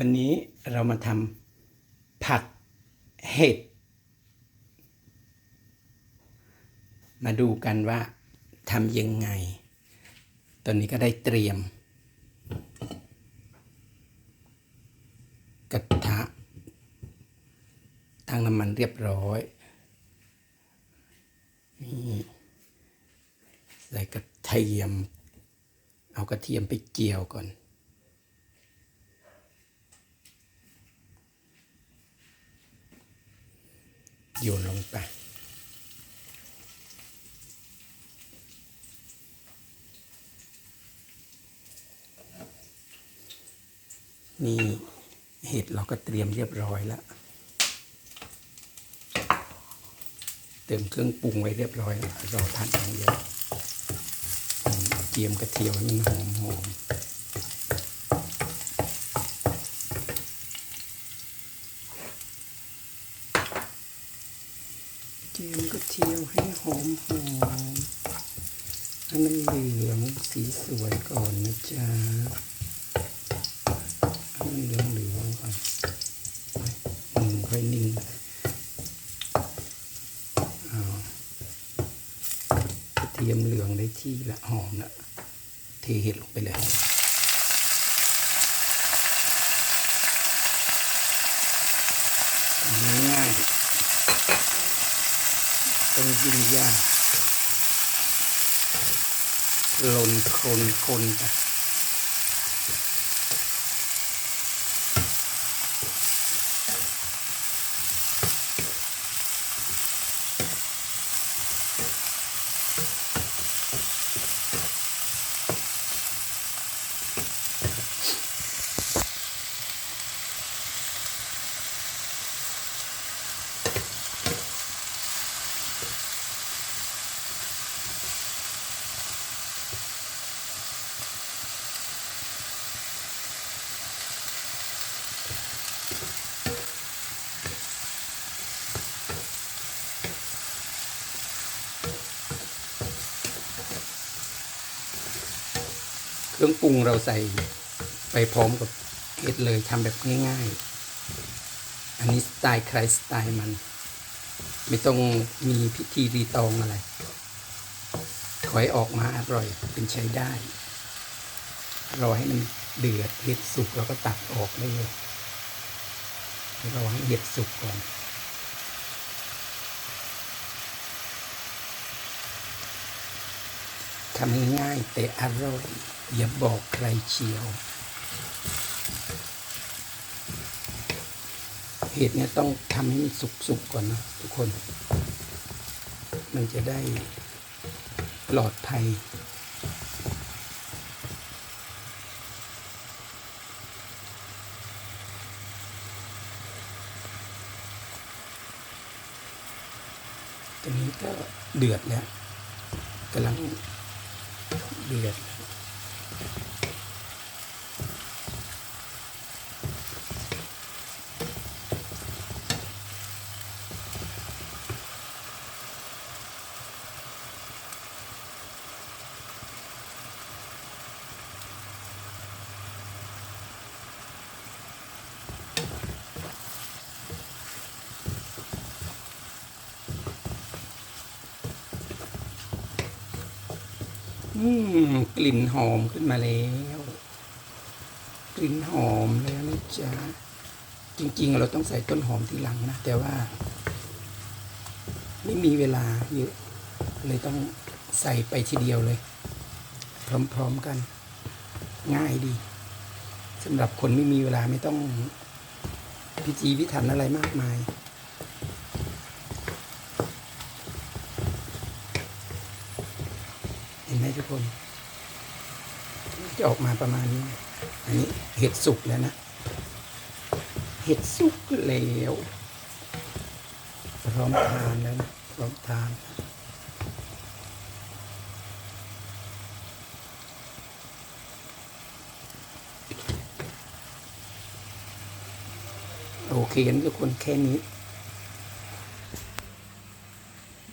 วันนี้เรามาทำผัดเห็ด มาดูกันว่าทำยังไง ตอนนี้ก็ได้เตรียม กระทะตั้งน้ำมันเรียบร้อย นี่ใส่กระเทียม เอากระเทียมไปเจียวก่อน โยนลงไปนี่เห็ดเราก็เตรียมเรียบร้อยแล้ว เติมเครื่องปรุงไว้เรียบร้อยแล้วรอทานอย่างเดียวอืมเจียมกระเทียมให้มันหอมหอมเจียมกระเทียมให้หอมหอมให้มันเหลืองสีสวยก่อนนะจ๊ะให้มันเหลืองเหลืองก่อนอืมค่อยนิ่งกระเทียมเหลืองได้ที่ละหอมละเทเห็ดลงไปเลยง่ งยิ่งยากลนคนคนไป เครื่องปรุงเราใส่ไปพร้อมกับเห็ดเลยทำแบบง่ายๆ อันนี้สไตล์ใครสไตล์มัน ไม่ต้องมีพิธีรีตองอะไรขอให้ออกมาอร่อยเป็นใช้ได้ รอให้มันเดือดเห็ดสุกแล้วก็ตักออกได้เลยรอให้เห็ดสุกก่อนทำง่ายแต่อร่อย อย่าบอกใครเชียว เห็ดเนี่ยต้องทำให้มันสุกๆก่อนนะทุกคน มันจะได้ปลอดภัยตอนนี้ก็เดือดแล้วกำลังเดือด อืมกลิ่นหอมขึ้นมาแล้ว กลิ่นหอมแล้วนะจ๊ะจริง ๆ เราต้องใส่ต้นหอมทีหลังนะ แต่ว่า ไม่มีเวลาเยอะเลยต้องใส่ไปทีเดียวเลย พร้อมๆกัน ง่ายดีสำหรับคนไม่มีเวลาไม่ต้องพิจีพิถันอะไรมากมาย ห็นไหมทุกคน จะออกมาประมาณนี้ อันนี้เห็ดสุกแล้วนะ เห็ดสุกแล้วพร้อมทานแล้วนะพร้อมทานโอเคกันทุกคนแค่นี้